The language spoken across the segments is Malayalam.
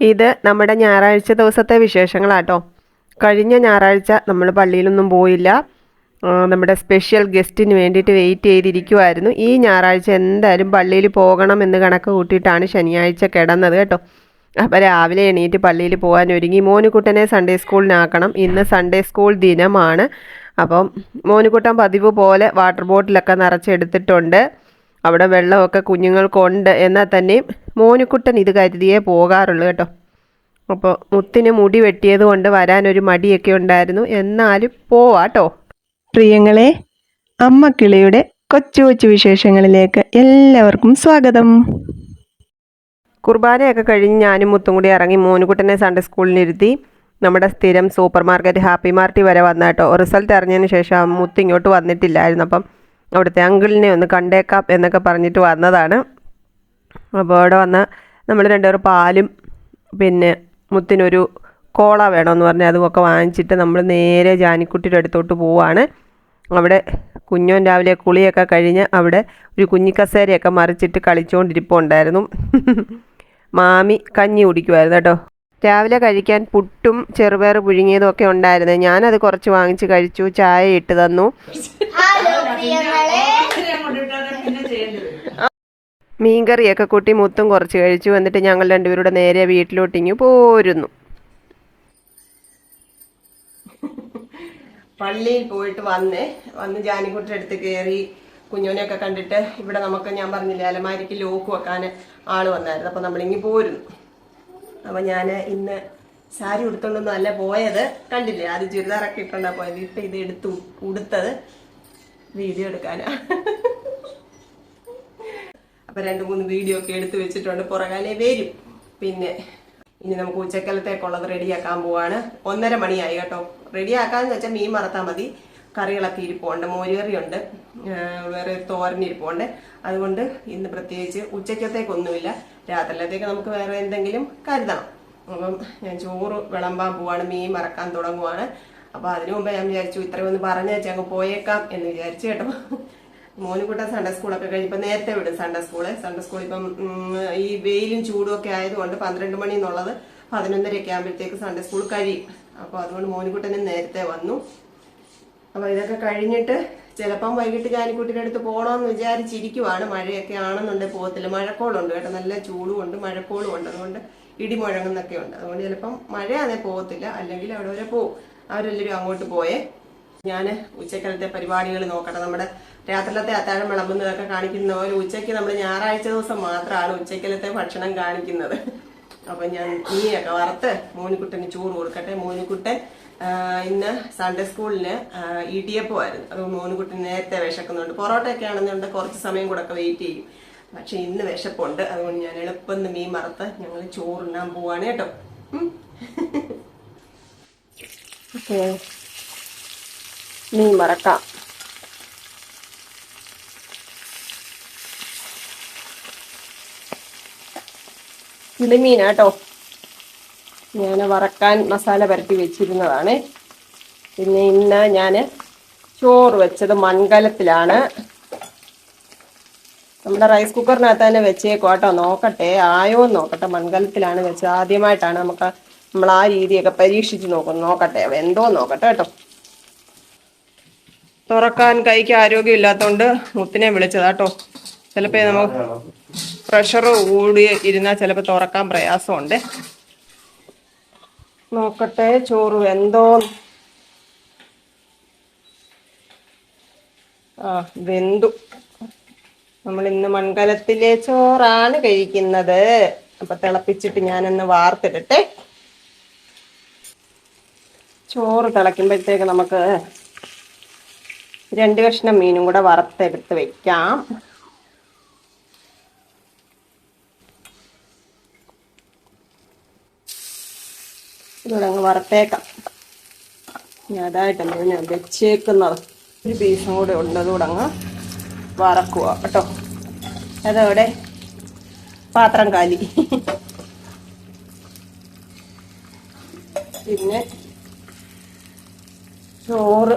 ഇത് നമ്മുടെ ഞായറാഴ്ച ദിവസത്തെ വിശേഷങ്ങളാട്ടോ. കഴിഞ്ഞ ഞായറാഴ്ച നമ്മൾ പള്ളിയിലൊന്നും പോയില്ല. നമ്മുടെ സ്പെഷ്യൽ ഗസ്റ്റിന് വേണ്ടിയിട്ട് വെയിറ്റ് ചെയ്തിരിക്കുമായിരുന്നു ഈ ഞായറാഴ്ച എന്തായാലും പള്ളിയിൽ പോകണം എന്ന് കണക്ക് കൂട്ടിയിട്ടാണ് ശനിയാഴ്ച കിടന്നത് കേട്ടോ. അപ്പോൾ രാവിലെ എണീറ്റ് പള്ളിയിൽ പോകാൻ ഒരുങ്ങി മോനുകുട്ടനെ സൺഡേ സ്കൂളിനാക്കണം ഇന്ന് സൺഡേ സ്കൂൾ ദിനമാണ്. അപ്പം മോനുകുട്ടൻ പതിവ് പോലെ വാട്ടർ ബോട്ടിലൊക്കെ നിറച്ചെടുത്തിട്ടുണ്ട് അവിടെ വെള്ളമൊക്കെ കുഞ്ഞുങ്ങൾക്കുണ്ട് എന്നാൽ തന്നെയും മോനുക്കുട്ടൻ ഇത് കരുതിയേ പോകാറുള്ളൂ കേട്ടോ. അപ്പോൾ മുത്തിന് മുടി വെട്ടിയത് കൊണ്ട് വരാനൊരു മടിയൊക്കെ ഉണ്ടായിരുന്നു. എന്നാലും പോവാട്ടോ പ്രിയങ്ങളെ അമ്മ കിളിയുടെ കൊച്ചു കൊച്ചു വിശേഷങ്ങളിലേക്ക് എല്ലാവർക്കും സ്വാഗതം. കുർബാനയൊക്കെ കഴിഞ്ഞ് ഞാനും മുത്തും കൂടി ഇറങ്ങി മോനുകുട്ടനെ സൺഡേ സ്കൂളിലിരുത്തി നമ്മുടെ സ്ഥിരം സൂപ്പർ മാർക്കറ്റ് ഹാപ്പി മാർട്ടി വരെ വന്നാട്ടോ റിസൾട്ട് അറിഞ്ഞതിന് ശേഷം മുത്ത് ഇങ്ങോട്ട് വന്നിട്ടില്ലായിരുന്നു. അപ്പം അവിടുത്തെ അങ്കിളിനെ ഒന്ന് കണ്ടേക്കാം എന്നൊക്കെ പറഞ്ഞിട്ട് വന്നതാണ്. അപ്പോൾ അവിടെ വന്ന് നമ്മൾ രണ്ടുപേർ പാലും പിന്നെ മുത്തിനൊരു കോള വേണമെന്ന് പറഞ്ഞ് അതുമൊക്കെ വാങ്ങിച്ചിട്ട് നമ്മൾ നേരെ ജാനിക്കുട്ടിയുടെ അടുത്തോട്ട് പോവാണ്. അവിടെ കുഞ്ഞോൻ രാവിലെ കുളിയൊക്കെ കഴിഞ്ഞ് അവിടെ ഒരു കുഞ്ഞിക്കസേരയൊക്കെ മറിച്ചിട്ട് കളിച്ചുകൊണ്ടിരിപ്പുണ്ടായിരുന്നു മാമി കഞ്ഞി കുടിക്കുമായിരുന്നു കേട്ടോ. രാവിലെ കഴിക്കാൻ പുട്ടും ചെറുപയർ പുഴുങ്ങിയതും ഒക്കെ ഉണ്ടായിരുന്നു. ഞാനത് കുറച്ച് വാങ്ങിച്ച് കഴിച്ചു ചായ ഇട്ട് തന്നു. മീൻകറിയൊക്കെ കൂട്ടി മുത്തും കുറച്ച് കഴിച്ചു. എന്നിട്ട് ഞങ്ങൾ രണ്ടുപേരുടെ നേരെ വീട്ടിലോട്ട് വീട്ടിലോട്ടിങ്ങ് പോരുന്നു. പള്ളിയിൽ പോയിട്ട് വന്നേ വന്ന് ജാനിക്കുട്ടിയുടെ അടുത്ത് കയറി കുഞ്ഞോനെയൊക്കെ കണ്ടിട്ട് ഇവിടെ നമുക്ക് ഞാൻ പറഞ്ഞില്ലേ അലമാരിക്ക് ലോക്ക് വെക്കാൻ ആൾ വന്നായിരുന്നു. അപ്പൊ നമ്മളിങ്ങി പോരുന്നു. അപ്പൊ ഞാൻ ഇന്ന് സാരി ഉടുത്തോണ്ടൊന്നും അല്ല പോയത്. കണ്ടില്ലേ? അത് ചുരിദാറൊക്കെ ഇട്ടുണ്ടാ പോയത്. ഇപ്പൊ ഇത് എടുത്തു ഉടുത്തത്. വീഡിയോ എടുക്കാനാ. അപ്പൊ രണ്ട് മൂന്ന് വീഡിയോ ഒക്കെ എടുത്തു വെച്ചിട്ടുണ്ട്. പുറകാലെ വരും. പിന്നെ ഇനി നമുക്ക് ഉച്ചക്കലത്തേക്കുള്ളത് റെഡിയാക്കാൻ പോവാണ്. ഒന്നര മണിയായി കേട്ടോ. റെഡിയാക്കാന്ന് വെച്ചാൽ മീൻ മറത്താൽ മതി. കറികളൊക്കെ ഇരിപ്പുണ്ട്. മോരുകറിയുണ്ട്. വേറെ തോരനിരിപ്പുണ്ട് അതുകൊണ്ട് ഇന്ന് പ്രത്യേകിച്ച് ഉച്ചക്കത്തേക്കൊന്നുമില്ല. രാത്രിയിലത്തേക്ക് നമുക്ക് വേറെ എന്തെങ്കിലും കരുതണം. അപ്പം ഞാൻ ചോറ് വിളമ്പാൻ പോവാണ്. മീൻ മറക്കാൻ തുടങ്ങുവാണ്. അപ്പൊ അതിനു മുമ്പ് ഞാൻ വിചാരിച്ചു ഇത്രയും ഒന്ന് പറഞ്ഞു വെച്ചാൽ അങ്ങ് പോയേക്കാം എന്ന് വിചാരിച്ചു കേട്ടോ. മോനുകുട്ട സൺഡേ സ്കൂളൊക്കെ കഴിഞ്ഞപ്പോൾ നേരത്തെ വിടും സൺഡേ സ്കൂൾ സൺഡേ സ്കൂൾ ഇപ്പം ഈ വെയിലും ചൂടും ഒക്കെ ആയതുകൊണ്ട് പന്ത്രണ്ട് മണി എന്നുള്ളത് പതിനൊന്നരയൊക്കെ ആകുമ്പോഴത്തേക്ക് സൺഡേ സ്കൂൾ കഴിയും. അപ്പോൾ അതുകൊണ്ട് മോനുകുട്ടനും നേരത്തെ വന്നു. അപ്പോൾ ഇതൊക്കെ കഴിഞ്ഞിട്ട് ചിലപ്പം വൈകിട്ട് ജാനിക്കുട്ടിയുടെ അടുത്ത് പോകണമെന്ന് വിചാരിച്ചിരിക്കുവാണ്. മഴയൊക്കെ ആണെന്നുണ്ടെങ്കിൽ പോകത്തില്ല. മഴക്കോളുണ്ട് കേട്ടോ. നല്ല ചൂടും ഉണ്ട് മഴക്കോളും ഉണ്ട് അതുകൊണ്ട് ഇടിമുഴങ്ങുന്നൊക്കെ ഉണ്ട് അതുകൊണ്ട് ചിലപ്പം മഴയാണെ പോകത്തില്ല. അല്ലെങ്കിൽ അവിടെ വരെ പോവും. അവരെല്ലാവരും അങ്ങോട്ട് പോയേ. ഞാൻ ഉച്ചക്കലത്തെ പരിപാടികൾ നോക്കട്ടെ. നമ്മുടെ രാത്രിലത്തെ അത്താഴം വിളമ്പുന്നതൊക്കെ കാണിക്കുന്ന പോലെ ഉച്ചയ്ക്ക് നമ്മൾ ഞായറാഴ്ച ദിവസം മാത്രമാണ് ഉച്ചക്കലത്തെ ഭക്ഷണം കാണിക്കുന്നത്. അപ്പൊ ഞാൻ മീനൊക്കെ വറുത്ത് മോനിക്കുട്ടന് ചോറ് കൊടുക്കട്ടെ. മോനിക്കുട്ടൻ ഇന്ന് സൺഡേ സ്കൂളിന് ഇടിയപ്പമായിരുന്നു അത് മോനിക്കുട്ടൻ നേരത്തെ വിശക്കുന്നുണ്ട്. പൊറോട്ടയൊക്കെ ആണെന്നുണ്ട്. കുറച്ച് സമയം കൂടെ ഒക്കെ വെയിറ്റ് ചെയ്യും. പക്ഷെ ഇന്ന് വിശപ്പുണ്ട്. അതുകൊണ്ട് ഞാൻ എളുപ്പം മീൻ വറുത്ത് ഞങ്ങൾ ചോറുണ്ണാൻ പോവാണ് കേട്ടോ. ഓക്കേ. മീൻ മറക്കാം കിളിമീനാട്ടോ ഞാൻ വറക്കാൻ മസാല പരട്ടി വെച്ചിരുന്നതാണ്. പിന്നെ ഇന്ന് ഞാൻ ചോറ് വെച്ചത് മൺകലത്തിലാണ്. നമ്മുടെ റൈസ് കുക്കറിനകത്ത് തന്നെ വെച്ചേക്കോ കേട്ടോ നോക്കട്ടെ ആയോ നോക്കട്ടെ. മൺകലത്തിലാണ് വെച്ചത്. ആദ്യമായിട്ടാണ് നമുക്ക് നമ്മൾ ആ രീതിയൊക്കെ പരീക്ഷിച്ച് നോക്കും. നോക്കട്ടെ എന്തോ നോക്കട്ടെ കേട്ടോ. തുറക്കാൻ കൈക്ക് ആരോഗ്യം ഇല്ലാത്തതുകൊണ്ട് മുത്തിനെ വിളിച്ചതാട്ടോ ചിലപ്പോൾ നമുക്ക് പ്രഷർ കൂടി ഇരുന്നാൽ ചിലപ്പോൾ തുറക്കാൻ പ്രയാസമുണ്ട്. നോക്കട്ടെ ചോറ് എന്തോ. ആ വെന്തു. നമ്മൾ ഇന്ന് മൺകലത്തിലെ ചോറാണ് കഴിക്കുന്നത്. അപ്പൊ തിളപ്പിച്ചിട്ട് ഞാനൊന്ന് വാർത്തിടട്ടെ. ചോറ് തിളയ്ക്കുമ്പോഴത്തേക്ക് നമുക്ക് രണ്ട് കഷ്ണം മീനും കൂടെ വറുത്തെടുത്ത് വെക്കാം. ഇവിടെ അങ്ങ് വറുത്തേക്കാം. ഞാൻ അതായിട്ടല്ലേ ഞാൻ വെച്ചേക്കുന്നത്. ഒരു പീസും കൂടെ ഉണ്ട് അതുകൂടെ അങ്ങ് വറക്കുക കേട്ടോ. അതവിടെ പാത്രം കാലി. പിന്നെ ചോറ്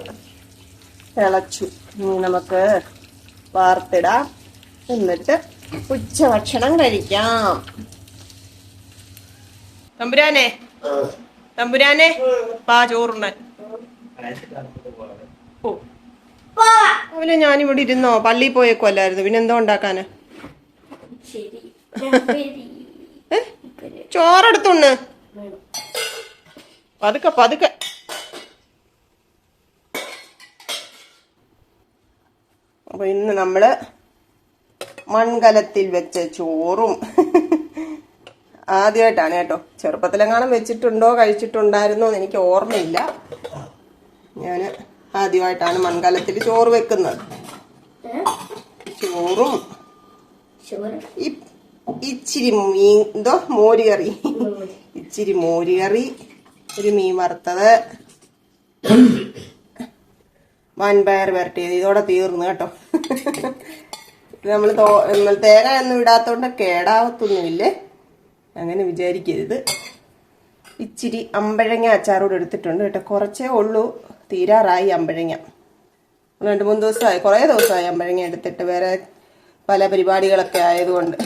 തിളച്ചു. ഇനി നമുക്ക് വാർത്തിടാം. എന്നിട്ട് ഉച്ചഭക്ഷണം കഴിക്കാം. തമ്പുരാനെ തമ്പുരാനെ പാ ചോറുണ്ണാൻ. ഓ. ഞാനിവിടെ ഇരുന്നോ? പള്ളിയിൽ പോയേക്കുമല്ലായിരുന്നു പിന്നെ എന്തോ ഉണ്ടാക്കാന്? ചോറെടുത്തുണ്ട് പതുക്കെ പതുക്കെ. അപ്പൊ ഇന്ന് നമ്മൾ മൺകലത്തിൽ വെച്ച ചോറും ആദ്യമായിട്ടാണ് കേട്ടോ. ചെറുപ്പത്തിലെങ്ങാനും വെച്ചിട്ടുണ്ടോ കഴിച്ചിട്ടുണ്ടായിരുന്നോ എന്ന് എനിക്ക് ഓർമ്മയില്ല. ഞാൻ ആദ്യമായിട്ടാണ് മൺകലത്തിൽ ചോറ് വെക്കുന്നത്. ചോറ് ഇച്ചിരി മീൻ എന്തോ? മോരുകറി. ഇച്ചിരി മോരുകറി ഒരു മീൻ വറുത്തത്. വൻപയർ വരട്ടിയത്. ഇതോടെ തീർന്നു കേട്ടോ. നമ്മൾ തേങ്ങ ഒന്നും ഇടാത്തോണ്ട് കേടാവത്തൊന്നുമില്ലേ. അങ്ങനെ വിചാരിക്കരുത്. ഇച്ചിരി അമ്പഴങ്ങ അച്ചാറോട് എടുത്തിട്ടുണ്ട് കേട്ടോ. കുറച്ചേ ഉള്ളൂ. തീരാറായി അമ്പഴങ്ങ. രണ്ട് മൂന്ന് ദിവസമായി. കുറേ ദിവസമായി അമ്പഴങ്ങ എടുത്തിട്ട്. വേറെ പല പരിപാടികളൊക്കെ ആയതുകൊണ്ട്.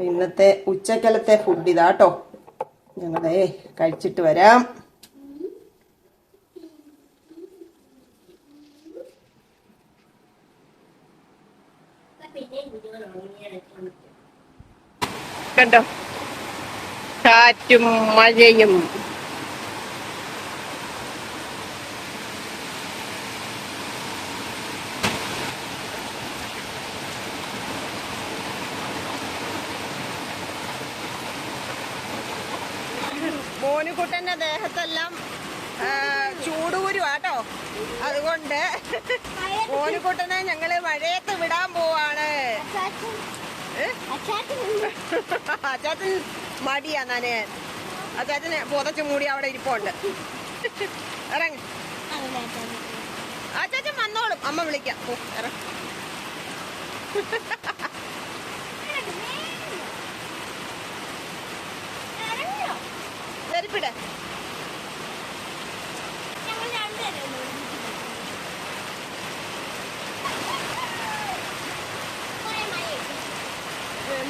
ഇന്നത്തെ ഉച്ചക്കലത്തെ ഫുഡ് ഇതാട്ടോ. ഞങ്ങളെ കഴിച്ചിട്ട് വരാം. കണ്ടോ? കാറ്റും മഴയും. മോനുകുട്ടന്റെ ദേഹത്തെല്ലാം ആ, അതുകൊണ്ട് മോനുകുട്ടനെ ഞങ്ങൾ മഴയത്ത് വിടാൻ പോവാണ്? അച്ചാച്ചൻ മടിയാ നനയാൻ. അച്ചാച്ചന് പുതച്ചു മൂടി അവിടെ ഇരിപ്പുണ്ട്. ഇറങ്ങി. അച്ചാച്ചൻ വന്നോളും. അമ്മ വിളിക്കാം. പോ, ഞങ്ങൾ ചെരുപ്പിട്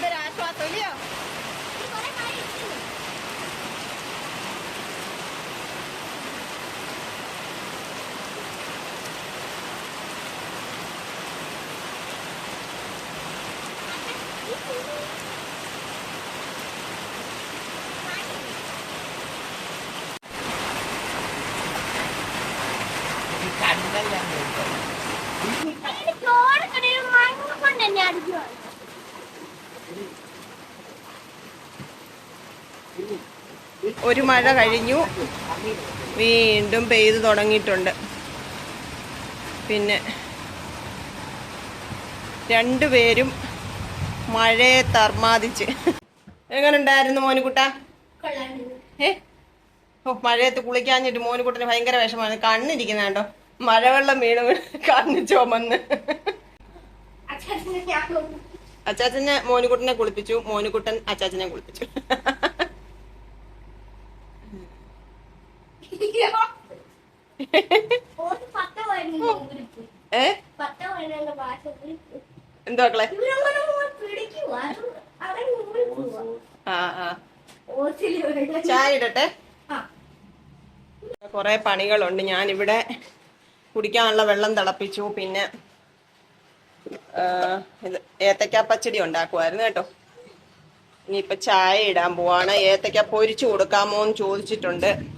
Verás, tu atolio. ഒരു മഴ കഴിഞ്ഞു. വീണ്ടും പെയ്ത് തുടങ്ങിയിട്ടുണ്ട്. പിന്നെ രണ്ടുപേരും മഴയെ തർമാദിച്ച്. എങ്ങനെയുണ്ടായിരുന്നു മോനുകുട്ട? ഏ? ഓ മഴയത്ത് കുളിക്കാഞ്ഞിട്ട് മോനുകുട്ടന് ഭയങ്കര വിഷമാണ് കണ്ണിരിക്കുന്ന കേട്ടോ മഴവെള്ളം വീണ് കണ്ണ് ചുമന്ന്. അച്ചാച്ചനെ മോനുകുട്ടനെ കുളിപ്പിച്ചു. മോനുകുട്ടൻ അച്ചാച്ചനെ കുളിപ്പിച്ചു. എന്തോ മക്കളെ? ചായ ഇടട്ടെ? കുറെ പണികളുണ്ട്. ഞാനിവിടെ കുടിക്കാനുള്ള വെള്ളം തിളപ്പിച്ചു. പിന്നെ ഏത്തക്ക പച്ചടി ഉണ്ടാക്കുമായിരുന്നു കേട്ടോ. ഇനിയിപ്പൊ ചായ ഇടാൻ പോവാണ്. ഏത്തക്ക പൊരിച്ചു കൊടുക്കാമോ എന്ന് ചോദിച്ചിട്ടുണ്ട്.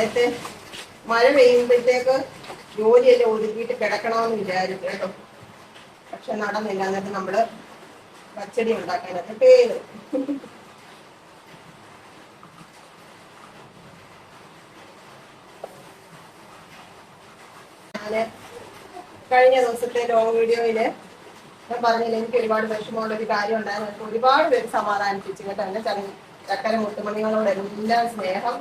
നേരത്തെ മഴ പെയ്യുമ്പോഴത്തേക്ക് ജോലിയെല്ലാം ഒതുക്കിയിട്ട് കിടക്കണമെന്ന് വിചാരിച്ചു കേട്ടോ. പക്ഷെ നടന്നില്ല. എന്നിട്ട് നമ്മൾ പച്ചടി ഉണ്ടാക്കാനൊക്കെ പേര്. ഞാൻ കഴിഞ്ഞ ദിവസത്തെ ലോങ് വീഡിയോയിൽ ഞാൻ പറഞ്ഞില്ല എനിക്ക് ഒരുപാട് വിഷമമുള്ള ഒരു കാര്യം ഉണ്ടായിരുന്നു. ഒരുപാട് പേര് സമാധാനിപ്പിച്ചു കേട്ടോ. എന്നെ ചക്കര മുത്തുമണികളോട് എല്ലാം സ്നേഹം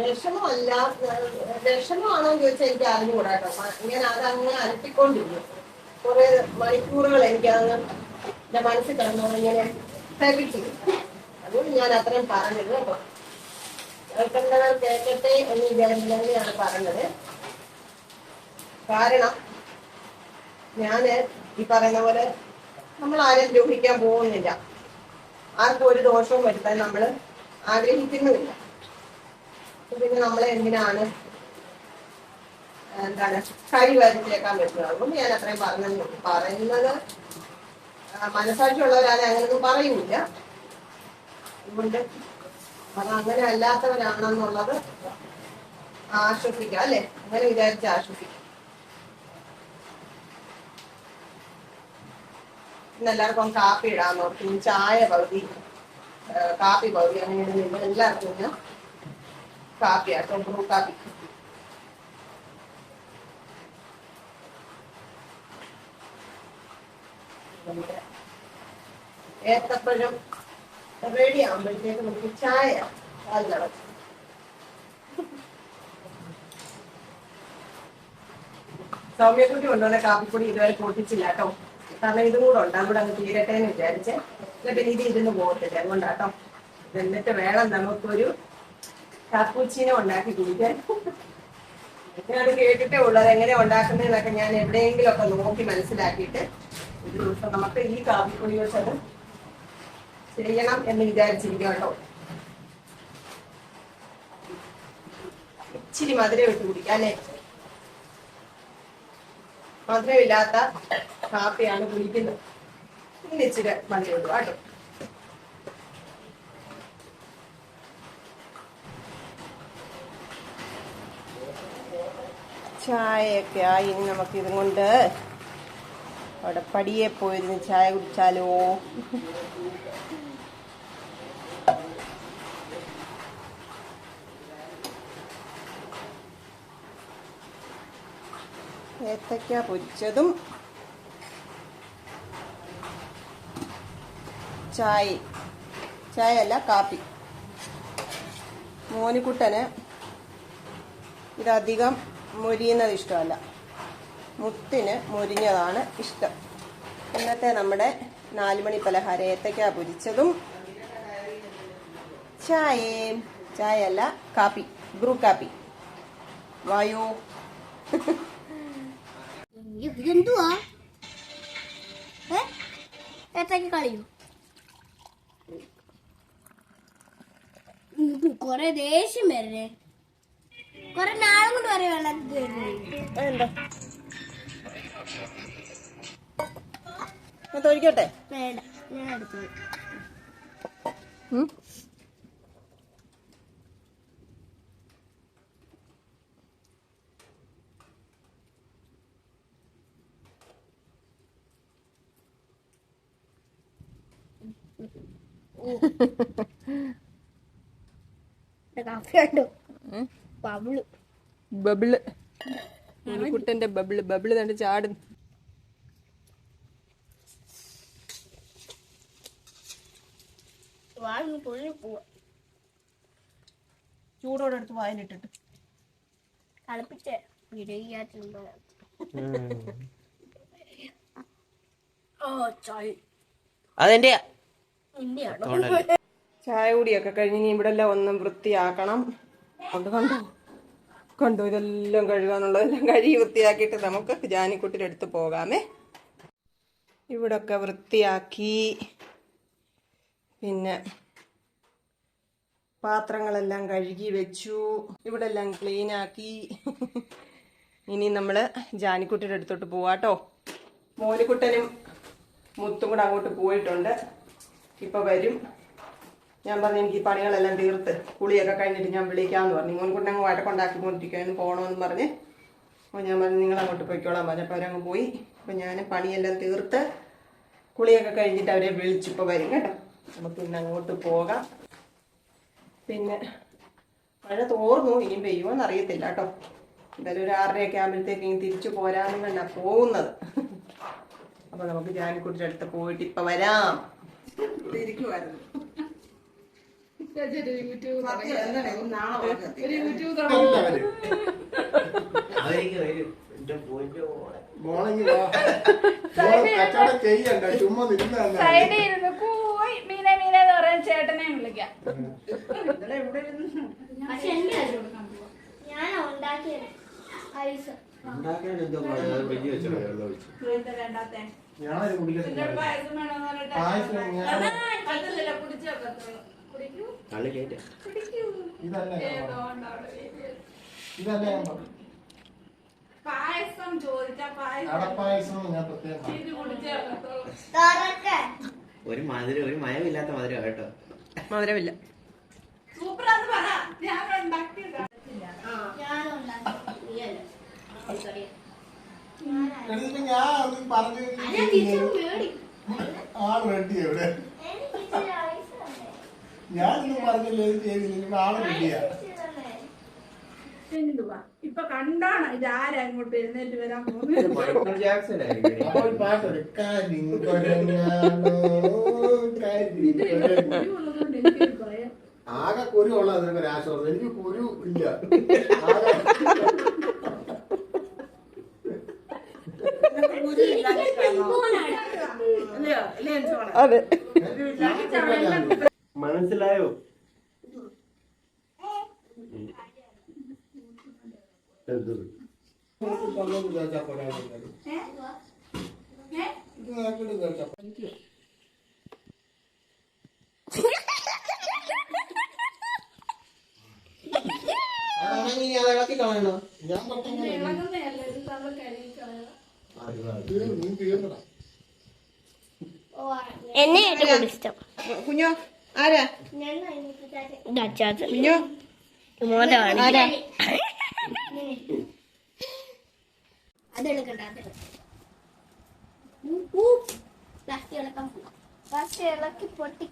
വിഷമമല്ല. വിഷമമാണോ എന്ന് ചോദിച്ചാൽ എനിക്ക് അറിഞ്ഞുകൂടാ കേട്ടോ. ഇങ്ങനെ അതങ്ങനെ അലട്ടിക്കൊണ്ടിരുന്നു കുറെ മണിക്കൂറുകൾ എനിക്ക് അതങ്ങ് എന്റെ മനസ്സിൽ കിടന്നു ഇങ്ങനെ തകിച്ചു അതുകൊണ്ട് ഞാൻ അത്രയും പറഞ്ഞത് കേട്ടോ. കേൾക്കട്ടെ എന്ന് വിചാരിച്ചാണ് പറഞ്ഞത്. കാരണം ഞാൻ ഈ പറയുന്ന പോലെ നമ്മൾ ആരും ദ്രോഹിക്കാൻ പോകുന്നില്ല. ആർക്കും ഒരു ദോഷവും വരുത്താൻ നമ്മൾ ആഗ്രഹിക്കുന്നുമില്ല. പിന്നെ നമ്മളെ എന്തിനാണ് എന്താണ് കരി വരച്ചേക്കാൻ പറ്റുന്നത്? ഞാൻ അത്രയും പറഞ്ഞു പറയുന്നത്. മനസാക്ഷിയുള്ളവരാണ് അങ്ങനെയൊന്നും പറയൂല. അതുകൊണ്ട് അത് അങ്ങനെ അല്ലാത്തവരാണെന്നുള്ളത് ആശ്വസിക്കാം അല്ലെ? അങ്ങനെ വിചാരിച്ച് ആശ്വസിക്കാം. ഇന്ന് എല്ലാവർക്കും കാപ്പി ഇടാൻ നോക്കി ചായ പകുതി കാപ്പി പകുതി അങ്ങനെ എല്ലാവർക്കും എല്ലാവർക്കും കാപ്പി ആട്ടോ ബ്രൂ കാപ്പി നമ്മുടെ ഏത്തപ്പഴം റെഡി നമുക്ക് ചായ സൗമ്യക്കുട്ടി കൊണ്ടുവന്ന കാപ്പിപ്പൊടി ഇതുവരെ പൊട്ടിച്ചില്ല കേട്ടോ. കാരണം ഇതും കൂടെ അങ്ങ് തീരട്ടെ എന്ന് വിചാരിച്ച്. എന്നിട്ട് ഇത് ഇരുന്ന് പോകത്തില്ല. അതുകൊണ്ടാട്ടോ എന്നിട്ട് വേണം നമുക്കൊരു കാപ്പൂച്ചിനെ ഉണ്ടാക്കി കുടിക്കാൻ. ഞാനത് കേട്ടിട്ടേ ഉള്ളൂ എങ്ങനെ ഉണ്ടാക്കുന്നതെന്നൊക്കെ ഞാൻ എവിടെയെങ്കിലും ഒക്കെ നോക്കി മനസ്സിലാക്കിയിട്ട് ഒരു ദിവസം നമുക്ക് ഈ കാപ്പിപ്പൊടി വെച്ചത് ചെയ്യണം എന്ന് വിചാരിച്ചിരിക്കും കേട്ടോ. ഇച്ചിരി മധുരം വിട്ട് കുടിക്കാം അല്ലേ? മധുരമില്ലാത്ത കാപ്പിയാണ് കുടിക്കുന്നത്. ഇന്ന് ഇച്ചിരി മധുരം ഇടുക കേട്ടോ. ചായയൊക്കെ ആയി. ഇനി നമുക്ക് ഇതും കൊണ്ട് അവിടെ പടിയെ പോയിരുന്ന് ചായ കുടിച്ചാലോ? ഏത്തക്ക പൊരിച്ചതും ചായ. ചായ അല്ല കാപ്പി. മോനിക്കുട്ടന് ഇതധികം മൊരിയുന്നത് ഇഷ്ടമല്ല. മുത്തിന് മുരിഞ്ഞതാണ് ഇഷ്ടം. ഇന്നത്തെ നമ്മുടെ നാലുമണി പലഹാരം ഏത്തക്ക പൊരിച്ചതും ചായയും. ചായ അല്ല കാപ്പി. ബ്രൂ കാപ്പി. വായു. കളിയോ. കൊറേ ദേഷ്യം വരണേ കൊറേ നാളും കൊണ്ട് വരെ എന്താ ഞാൻ തൊഴിക്കട്ടെ? വേണ്ട. ഞാൻ കണ്ടോ? ബബിൾ. ബബിൾ. കുട്ടന്റെ ബബിൾ ബബിൾ കണ്ട് ചാടും വാങ്ങി പൊള്ളി പോവാ. ചൂടോടെ എടുത്ത് വായിലിട്ടിട്ട്. കളിപ്പിച്ചേ അതെന്റെ ഇന്ത്യയാണോ ചായ. കൂടിയൊക്കെ കഴിഞ്ഞ് ഇനി ഇവിടെ എല്ലാം ഒന്നും വൃത്തിയാക്കണം. കൊണ്ട് കണ്ടോ? കണ്ടോ ഇതെല്ലാം കഴുകാനുള്ളതെല്ലാം കഴുകി വൃത്തിയാക്കിയിട്ട് നമുക്ക് ജാനിക്കുട്ടിയുടെ അടുത്ത് പോകാമേ. ഇവിടൊക്കെ വൃത്തിയാക്കി. പിന്നെ പാത്രങ്ങളെല്ലാം കഴുകി വെച്ചു. ഇവിടെ എല്ലാം ക്ലീൻ ആക്കി ഇനി നമ്മൾ ജാനിക്കുട്ടിയുടെ അടുത്തോട്ട് പോവാട്ടോ. മോനിക്കുട്ടനും മുത്തും കൂടെ അങ്ങോട്ട് പോയിട്ടുണ്ട്. ഇപ്പൊ വരും. ഞാൻ പറഞ്ഞു എനിക്ക് പണികളെല്ലാം തീർത്ത് കുളിയൊക്കെ കഴിഞ്ഞിട്ട് ഞാൻ വിളിക്കാമെന്ന് പറഞ്ഞു. മോൻകുട്ടങ്ങ് വഴക്കുണ്ടാക്കി കൊണ്ടിരിക്കുകയെന്ന് പോകണമെന്ന് പറഞ്ഞ്. അപ്പോൾ ഞാൻ പറഞ്ഞു നിങ്ങൾ അങ്ങോട്ട് പോയിക്കോളാൻ പറഞ്ഞപ്പോൾ അവരങ്ങ് പോയി. അപ്പോൾ ഞാൻ പണിയെല്ലാം തീർത്ത് കുളിയൊക്കെ കഴിഞ്ഞിട്ട് അവരെ വിളിച്ചിപ്പോൾ വരും കേട്ടോ. നമുക്ക് ഇന്ന് അങ്ങോട്ട് പോകാം. പിന്നെ മഴ തോർന്നു ഇനിയും പെയ്യുമോന്ന് അറിയത്തില്ല കേട്ടോ. എന്തായാലും ഒരു ആറരയൊക്കെ ആകുമ്പോഴത്തേക്ക് ഇനി തിരിച്ചു പോരാമെന്ന് കണ്ടാ പോകുന്നത്. അപ്പോൾ നമുക്ക് ജാനിക്കുട്ടിയുടെ അടുത്ത് പോയിട്ട് ഇപ്പൊ വരാം. ഇരിക്കുമായിരുന്നു ഒരു യൂട്യൂബ്. ഒരു യൂട്യൂബ് തുടങ്ങി. അവർ. അവർക്ക് വരും എന്റെ പൊന്നോ മോളെ. മോളെങ്കി വാ. മോളെ കച്ചവടം ചെയ്യണ്ട ചുമ്മാ നിന്ന് സൈഡിൽ ഇരുന്ന് കൂയി മീന മീന എന്ന് പറയാൻ ചേട്ടനെ വിളിക്കാം ഞാൻ ഉണ്ടാക്കിയത് ഐസ് ഉണ്ടാക്കാൻ എന്തോ വേണ്ടാത്തെ? ഞാനൊരു ഇതിനൊരു പായസം വേണമെന്ന് പറഞ്ഞിട്ട് പറ്റത്തില്ല, കുടിച്ചേ ഒക്കത്തുള്ളൂ. പായസം കുടിച്ചേ ഒക്കത്തുള്ളൂ. ഒരു മധുരം ഒരു മയമില്ലാത്ത മധുരം കേട്ടോ. മധുരമില്ല. സൂപ്പറാന്ന് പറ. ഞാൻ ഉണ്ടാക്കിയതാ. ഞാൻ പറഞ്ഞു ആ റെഡി എവിടെ തന്നെ. പറഞ്ഞില്ല ഇത് ചെയ്തില്ല ആൾ തന്നെ. ഇപ്പൊ കണ്ടാണ് ഇത് ആരാ ഇങ്ങോട്ട് എഴുന്നേറ്റ് വരാൻ പോകുന്നത്? ആകെ കുരു ഉള്ളത് എനിക്ക് കുരു ഇല്ല. അതെ. മനസ്സിലായോ? ഞാൻ എന്നെ ഏറ്റവും കൂടുതൽ ഇഷ്ടം. കുഞ്ഞോ? ആരാ? ആരാ? ഇളക്കി പൊട്ടി.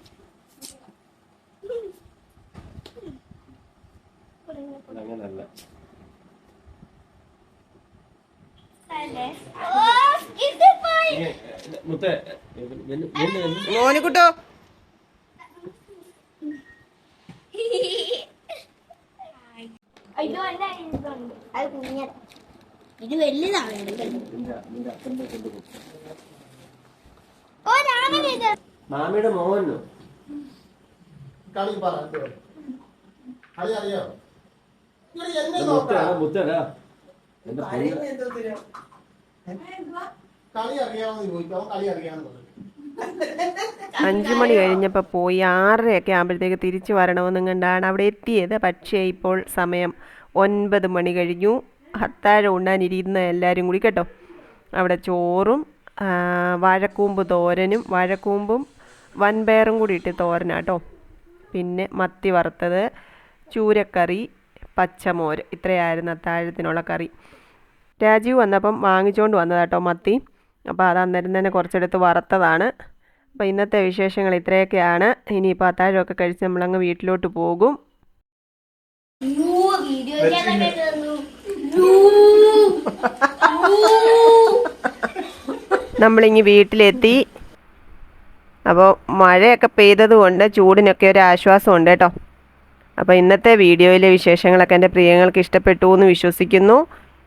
അങ്ങനല്ല. മുത്തേ മോനുകുട്ടോ അയ്യോ അല്ല ഇതുണ്ട് അത് കുഞ്ഞ ഇത് വലുതാണ് മാമിയുടെ മോഹനോ കളി പറ? കളി അറിയോ? അഞ്ചു മണി കഴിഞ്ഞപ്പോൾ പോയി ആറരയൊക്കെ ആകുമ്പോഴത്തേക്ക് തിരിച്ചു വരണമെന്നും കണ്ടാണ് അവിടെ എത്തിയത്. പക്ഷേ ഇപ്പോൾ സമയം ഒൻപത് മണി കഴിഞ്ഞു. അത്താഴം ഉണ്ണാനിരിക്കുന്ന എല്ലാവരും കൂടി കേട്ടോ. അവിടെ ചോറും വാഴക്കൂമ്പ് തോരനും വാഴക്കൂമ്പും വൻപയറും കൂടി ഇട്ട് തോരനാട്ടോ പിന്നെ മത്തി വറുത്തത് ചൂരക്കറി പച്ചമോര്. ഇത്രയായിരുന്നു അത്താഴത്തിനുള്ള കറി. രാജീവ് വന്നപ്പം വാങ്ങിച്ചുകൊണ്ട് വന്നതാട്ടോ മത്തി. അപ്പോൾ അത് അന്നേരം തന്നെ കുറച്ചെടുത്ത് വറുത്തതാണ്. അപ്പോൾ ഇന്നത്തെ വിശേഷങ്ങൾ ഇത്രയൊക്കെയാണ്. ഇനിയിപ്പോൾ അത്താഴമൊക്കെ കഴിച്ച് നമ്മളങ്ങ് വീട്ടിലോട്ട് പോകും. വീഡിയോ നമ്മളിങ്ങി വീട്ടിലെത്തി. അപ്പോൾ മഴയൊക്കെ പെയ്തത് കൊണ്ട് ചൂടിനൊക്കെ ഒരു ആശ്വാസമുണ്ട് കേട്ടോ. അപ്പോൾ ഇന്നത്തെ വീഡിയോയിലെ വിശേഷങ്ങളൊക്കെ എന്റെ പ്രിയങ്ങൾക്ക് ഇഷ്ടപ്പെട്ടു എന്ന് വിശ്വസിക്കുന്നു.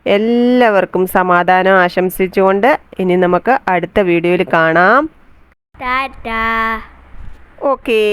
എല്ലാവർക്കും സമാധാനം ആശംസിച്ചുകൊണ്ട് ഇനി നമുക്ക് അടുത്ത വീഡിയോയിൽ കാണാം. ടാറ്റാ. ഓക്കേ.